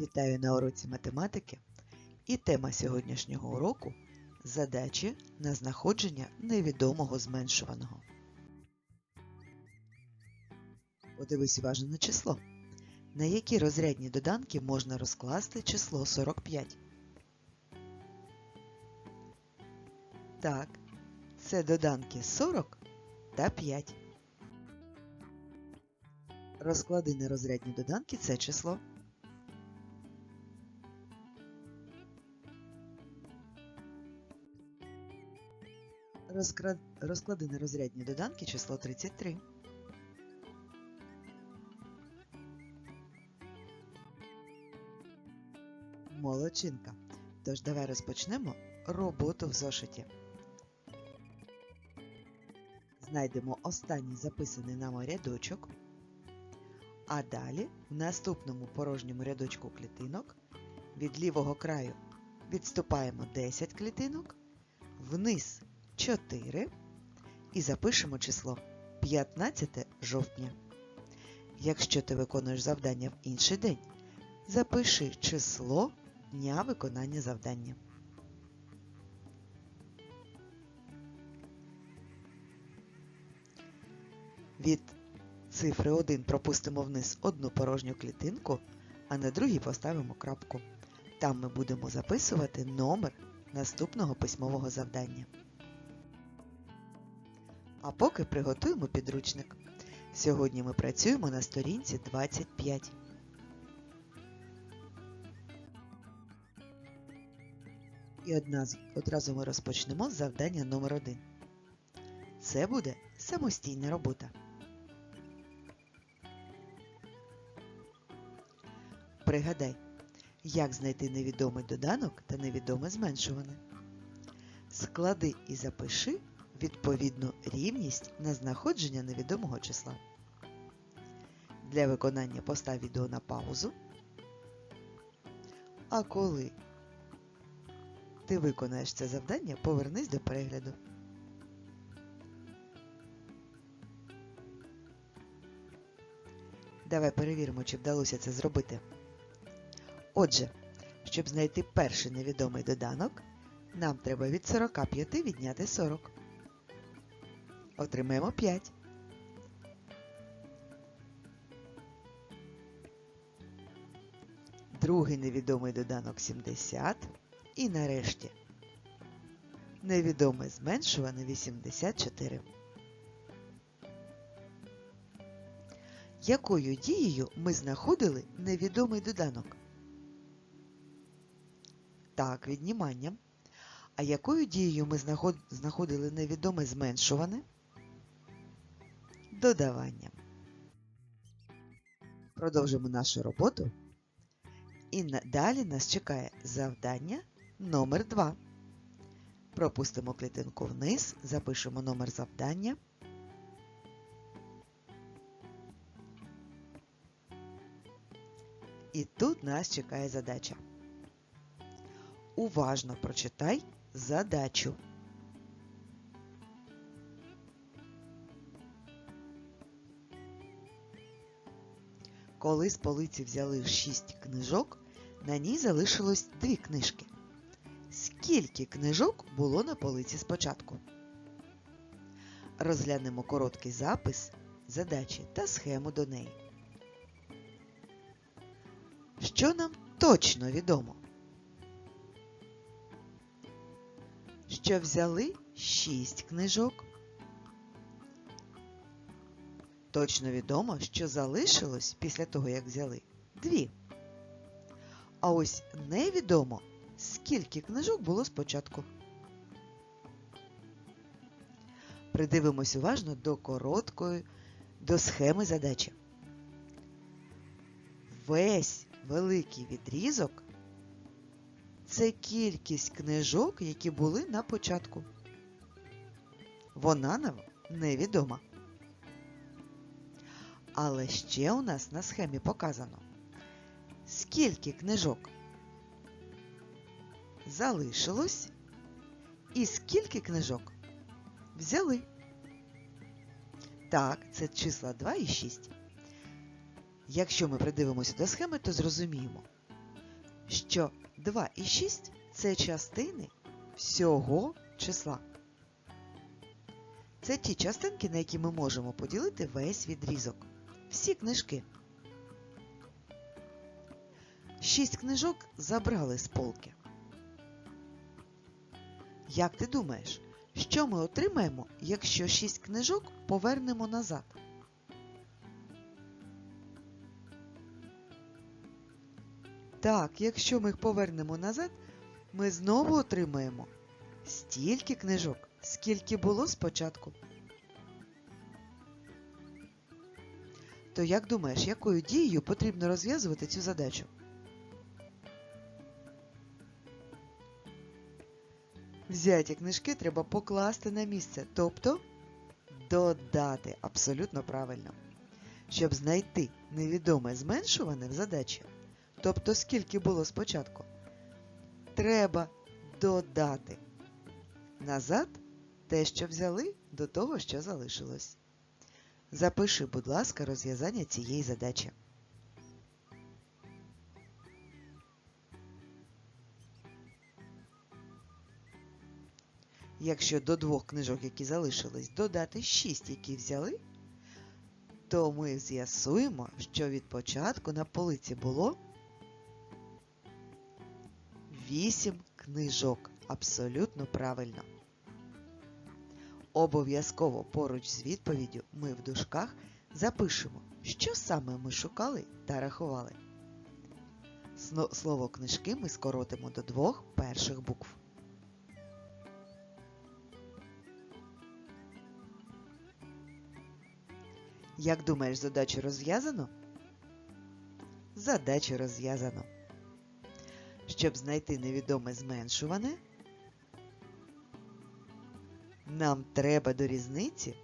Вітаю на уроці математики. І тема сьогоднішнього уроку задачі на знаходження невідомого зменшуваного. Подивись уважно на число. На які розрядні доданки можна розкласти число 45? Так, це доданки 40 та 5. Розклади на розрядні доданки це число. Розклади на розрядні доданки число 33. Молодчинка. Тож давай розпочнемо роботу в зошиті. Знайдемо останній записаний нами рядочок. А далі в наступному порожньому рядочку клітинок від лівого краю відступаємо 10 клітинок, вниз 4 і запишемо число 15 жовтня. Якщо ти виконуєш завдання в інший день, запиши число дня виконання завдання. Від цифри 1 пропустимо вниз одну порожню клітинку, а на другій поставимо крапку. Там ми будемо записувати номер наступного письмового завдання. А поки приготуємо підручник. Сьогодні ми працюємо на сторінці 25. І одразу ми розпочнемо з завдання номер 1. Це буде самостійна робота. Пригадай, як знайти невідомий доданок та невідоме зменшуване. Склади і запиши відповідну рівність на знаходження невідомого числа. Для виконання постав відео на паузу. А коли ти виконаєш це завдання, повернись до перегляду. Давай перевіримо, чи вдалося це зробити. Отже, щоб знайти перший невідомий доданок, нам треба від 45 відняти 40. Отримаємо 5. Другий невідомий доданок 70. І нарешті невідоме зменшуване 84. Якою дією ми знаходили невідомий доданок? Так, відніманням. А якою дією ми знаходили невідоме зменшуване? Додаванням. Продовжимо нашу роботу. І далі нас чекає завдання номер 2. Пропустимо клітинку вниз, запишемо номер завдання. І тут нас чекає задача. Уважно прочитай задачу. Коли з полиці взяли шість книжок, на ній залишилось дві книжки. Скільки книжок було на полиці спочатку? Розглянемо короткий запис задачі та схему до неї. Що нам точно відомо? Що взяли шість книжок. Точно відомо, що залишилось після того, як взяли дві. А ось невідомо, скільки книжок було спочатку. Придивимось уважно до короткої, до схеми задачі. Весь великий відрізок це кількість книжок, які були на початку. Вона нам невідома. Але ще у нас на схемі показано, скільки книжок залишилось і скільки книжок взяли. Так, це числа 2 і 6. Якщо ми придивимося до схеми, то зрозуміємо, що 2 і 6 це частини всього числа. Це ті частинки, на які ми можемо поділити весь відрізок. Всі книжки. Шість книжок забрали з полки. Як ти думаєш, що ми отримаємо, якщо шість книжок повернемо назад? Так, якщо ми їх повернемо назад, ми знову отримаємо стільки книжок, скільки було спочатку. То як думаєш, якою дією потрібно розв'язувати цю задачу? Взяті книжки треба покласти на місце, тобто додати абсолютно правильно. Щоб знайти невідоме зменшуване в задачі, тобто скільки було спочатку, треба додати назад те, що взяли, до того, що залишилось. Запиши, будь ласка, розв'язання цієї задачі. Якщо до двох книжок, які залишились, додати 6, які взяли, то ми з'ясуємо, що від початку на полиці було 8 книжок. Абсолютно правильно. Обов'язково поруч з відповіддю ми в дужках запишемо, що саме ми шукали та рахували. Слово книжки ми скоротимо до двох перших букв. Як думаєш, задачу розв'язано? Задачу розв'язано. Щоб знайти невідоме зменшуване, нам треба до різниці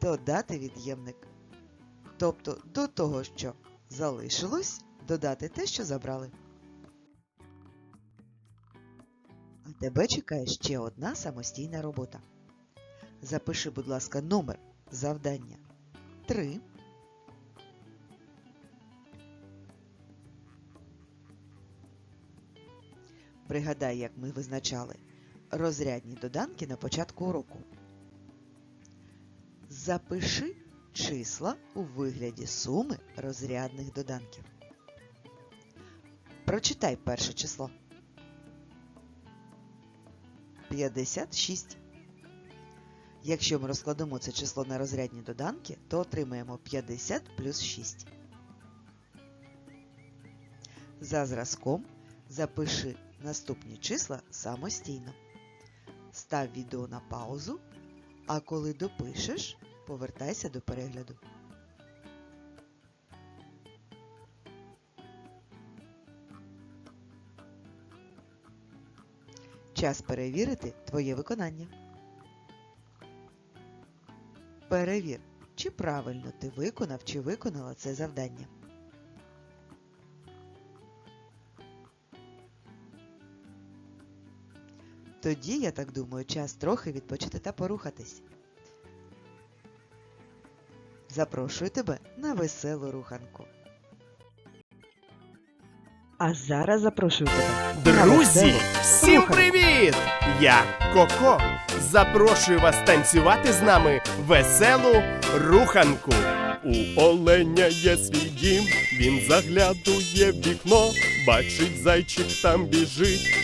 додати від'ємник. Тобто до того, що залишилось, додати те, що забрали. А тебе чекає ще одна самостійна робота. Запиши, будь ласка, номер завдання 3. Пригадай, як ми визначали розрядні доданки на початку уроку. Запиши числа у вигляді суми розрядних доданків. Прочитай перше число. 56. Якщо ми розкладемо це число на розрядні доданки, то отримаємо 50 плюс 6. За зразком запиши наступні числа самостійно. Став відео на паузу, а коли допишеш, повертайся до перегляду. Час перевірити твоє виконання. Перевір, чи правильно ти виконав чи виконала це завдання. Тоді, я так думаю, час трохи відпочити та порухатись. Запрошую тебе на веселу руханку. А зараз запрошую тебе. Друзі, всім привіт! Я Коко. Запрошую вас танцювати з нами веселу руханку. У оленя є свій дім, він заглядує в вікно, бачить зайчик там біжить,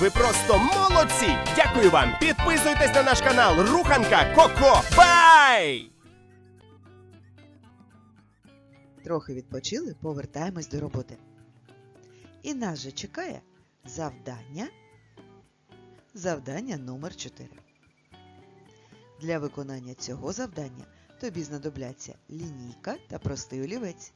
ви просто молодці! Дякую вам! Підписуйтесь на наш канал Руханка Коко. Бай! Трохи відпочили, повертаємось до роботи. І нас же чекає завдання. Завдання номер 4. Для виконання цього завдання тобі знадобляться лінійка та простий олівець.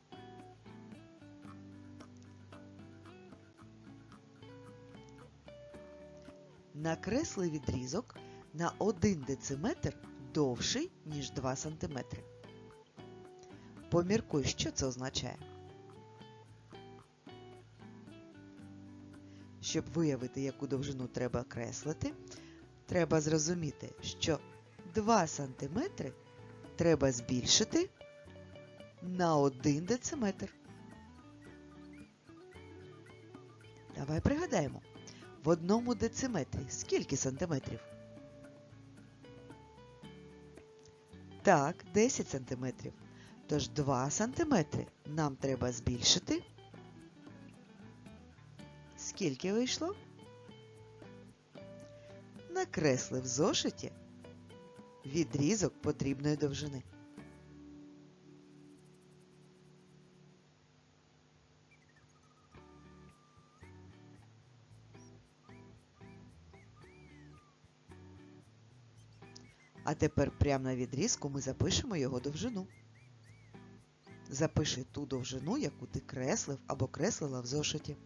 Накресли відрізок на 1 дециметр довший, ніж 2 см. Поміркуй, що це означає. Щоб виявити, яку довжину треба креслити, треба зрозуміти, що 2 см треба збільшити на 1 дециметр. Давай пригадаємо, в одному дециметрі скільки сантиметрів? Так, 10 сантиметрів. Тож 2 сантиметри нам треба збільшити. Скільки вийшло? Накресли в зошиті відрізок потрібної довжини. А тепер прямо на відрізку ми запишемо його довжину. Запиши ту довжину, яку ти креслив або креслила в зошиті.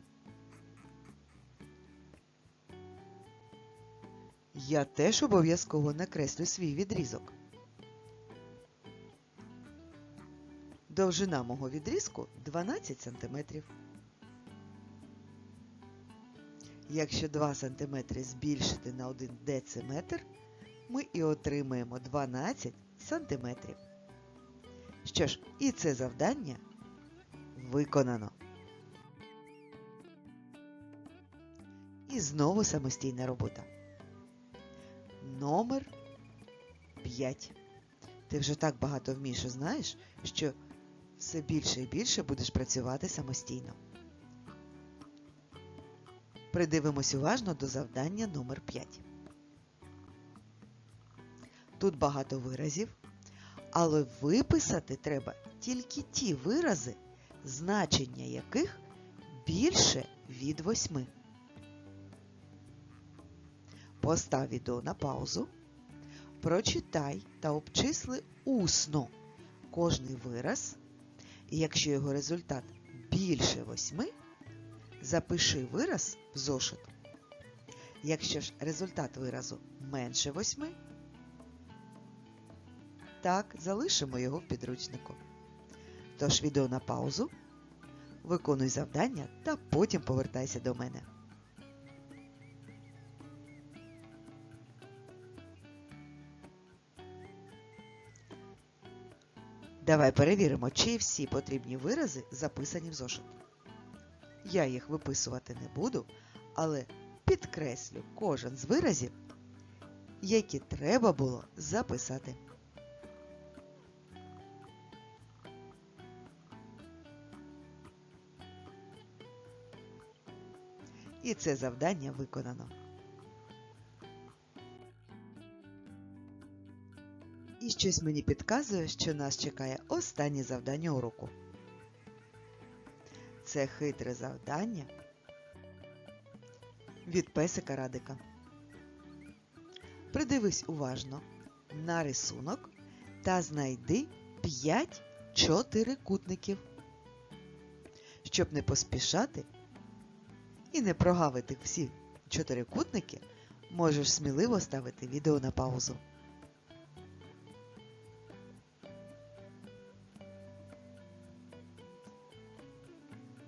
Я теж обов'язково накреслю свій відрізок. Довжина мого відрізку 12 см. Якщо 2 см збільшити на 1 дециметр, ми і отримаємо 12 см. Що ж, і це завдання виконано. І знову самостійна робота. Номер 5. Ти вже так багато вмієш і знаєш, що все більше і більше будеш працювати самостійно. Придивимось уважно до завдання номер 5. Тут багато виразів, але виписати треба тільки ті вирази, значення яких більше від 8. Постав відео на паузу, прочитай та обчисли усно кожний вираз, якщо його результат більше 8, запиши вираз в зошит. Якщо ж результат виразу менше 8, так, залишимо його в підручнику. Тож відео на паузу, виконуй завдання та потім повертайся до мене. Давай перевіримо, чи всі потрібні вирази записані в зошит. Я їх виписувати не буду, але підкреслю кожен з виразів, які треба було записати. І це завдання виконано. І щось мені підказує, що нас чекає останнє завдання уроку. Це хитре завдання від песика Радика. Придивись уважно на рисунок та знайди 5 чотирикутників. Щоб не поспішати і не прогавити всі чотирикутники, можеш сміливо ставити відео на паузу.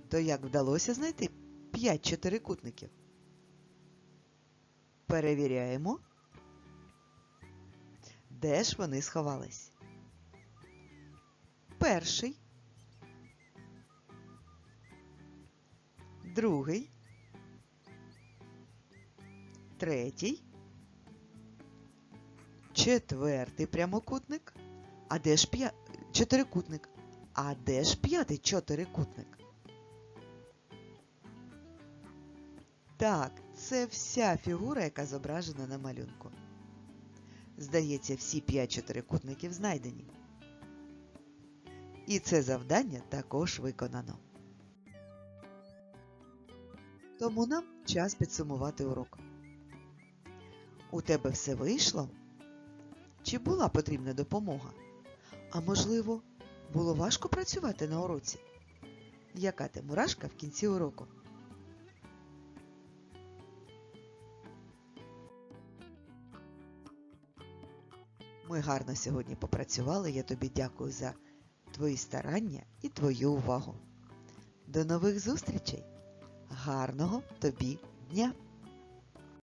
То як вдалося знайти 5 чотирикутників? Перевіряємо. Де ж вони сховались? Перший. Другий. Третій. Четвертий прямокутник. А де ж п'я... чотирикутник? А де ж п'ятий чотирикутник? Так, це вся фігура, яка зображена на малюнку. Здається, всі п'ять чотирикутників знайдені. І це завдання також виконано. Тому нам час підсумувати урок. У тебе все вийшло? Чи була потрібна допомога? А можливо, було важко працювати на уроці? Яка ти мурашка в кінці уроку? Ми гарно сьогодні попрацювали. Я тобі дякую за твої старання і твою увагу. До нових зустрічей! Гарного тобі дня!